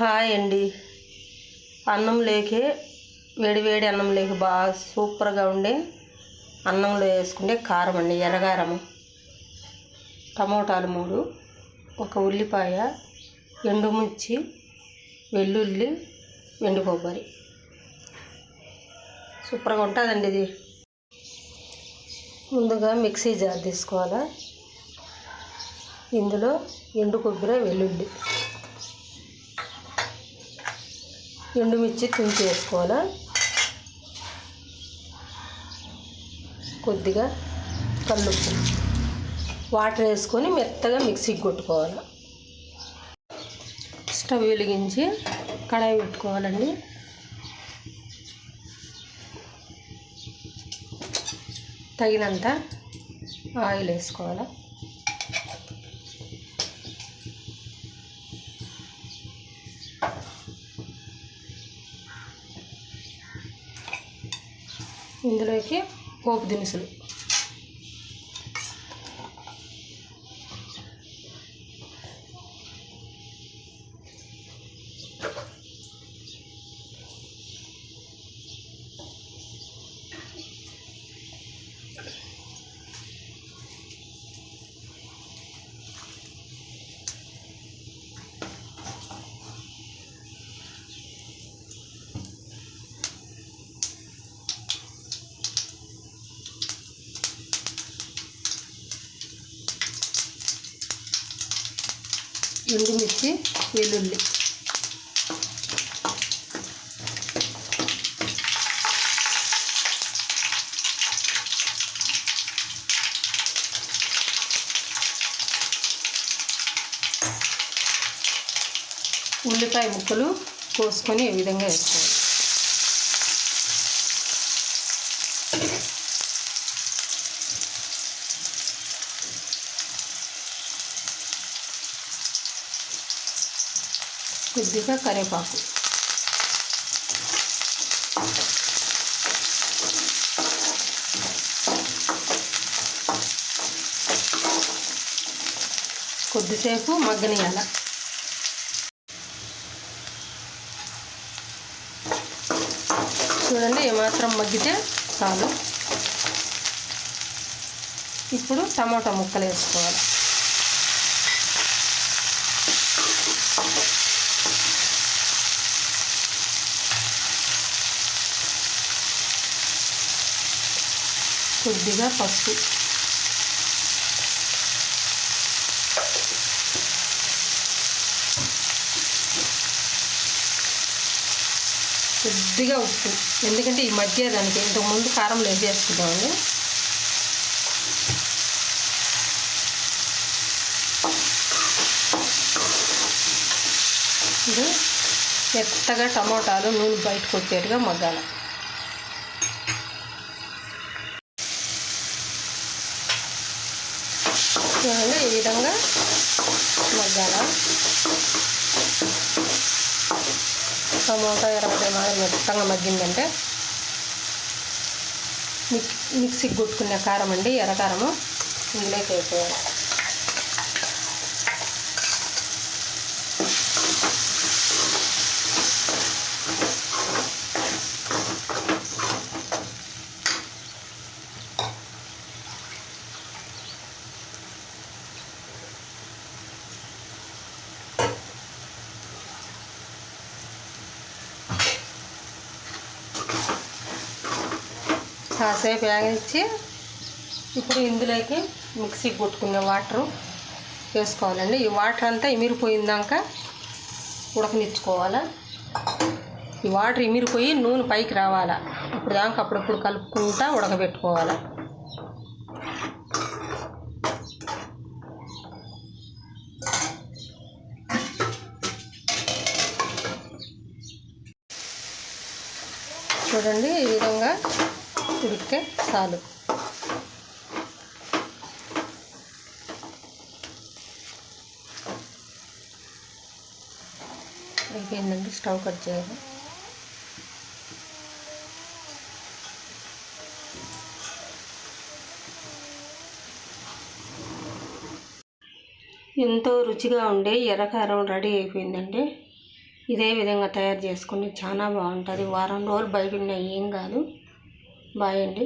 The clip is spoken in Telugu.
హాయ్ అండి. అన్నం లేకే వేడివేడి అన్నం లేక బాగా సూపర్గా ఉండే అన్నంలో వేసుకుంటే కారం అండి ఎర్రగారము. టమోటాలు మూడు ఒక ఉల్లిపాయ ఎండుమిర్చి వెల్లుల్లి ఎండు కొబ్బరి. సూపర్గా ఉంటుందండి ఇది. ముందుగా మిక్సీ జార్ తీసుకోవాలా? ఇందులో ఎండు కొబ్బరి వెల్లుల్లి. ఎండుమిర్చి తుంచి వేసుకోవాలా కొద్దిగా కల్లుప్పు. వాటర్ వేసుకొని మెత్తగా మిక్సీకి కొట్టుకోవాలి? స్టవ్ వెలిగించి కడాయి పెట్టుకోవాలండి. తగినంత ఆయిల్ వేసుకోవాలి? ఇందులోకి పోపు దినుసులు. ఎండుమిర్చి వెల్లుల్లి ఉల్లిపాయ ముక్కలు కోసుకొని ఈ విధంగా వేసుకోవాలి. కొద్దిగా కరివేపాకు. కొద్దిసేపు మగ్గనియాల చూడండి ఏమాత్రం మగ్గితే చాలు. ఇప్పుడు టమాటా ముక్కలు వేసుకోవాలి. కొద్దిగా పసుపు. కొద్దిగా ఉప్పు. ఎందుకంటే ఈ మధ్య దానికి ఇంతకు ముందు కారం లేదు చేసుకుంటామండి ఇది మెత్తగా టమోటాలు నూనె బయటకు వచ్చేట్టుగా మగ్గాలి. చూడండి ఈ విధంగా మగ్గాల. టమోటా ఎర్రగడ్డ మాదిరి మెత్తగా మగ్గిందంటే మిక్ మిక్సీకి కొట్టుకునే కారం అండి ఎర్రకారము ఇందులోకి వేసేయాలి. కాసేపు వేగించి ఇప్పుడు ఇందులోకి మిక్సీకి కొట్టుకునే వాటరు వేసుకోవాలండి. ఈ వాటర్ అంతా ఇమిరిపోయిందాక ఉడకనిచ్చుకోవాలా. ఈ వాటర్ ఇమిరిపోయి నూనె పైకి రావాలా. ఇప్పుడు దాకా అప్పుడప్పుడు కలుపుకుంటా ఉడకబెట్టుకోవాలా. చూడండి ఈ విధంగా ఉడికితే చాలు. అయిపోయిందండి స్టవ్ కట్ చేయాలి. ఎంతో రుచిగా ఉండే ఎర్రకారం రెడీ అయిపోయిందండి. ఇదే విధంగా తయారు చేసుకుని చాలా బాగుంటుంది. వారం రోజులు బయట ఉన్నాయి ఏం కాదు. బాయ్ అండి.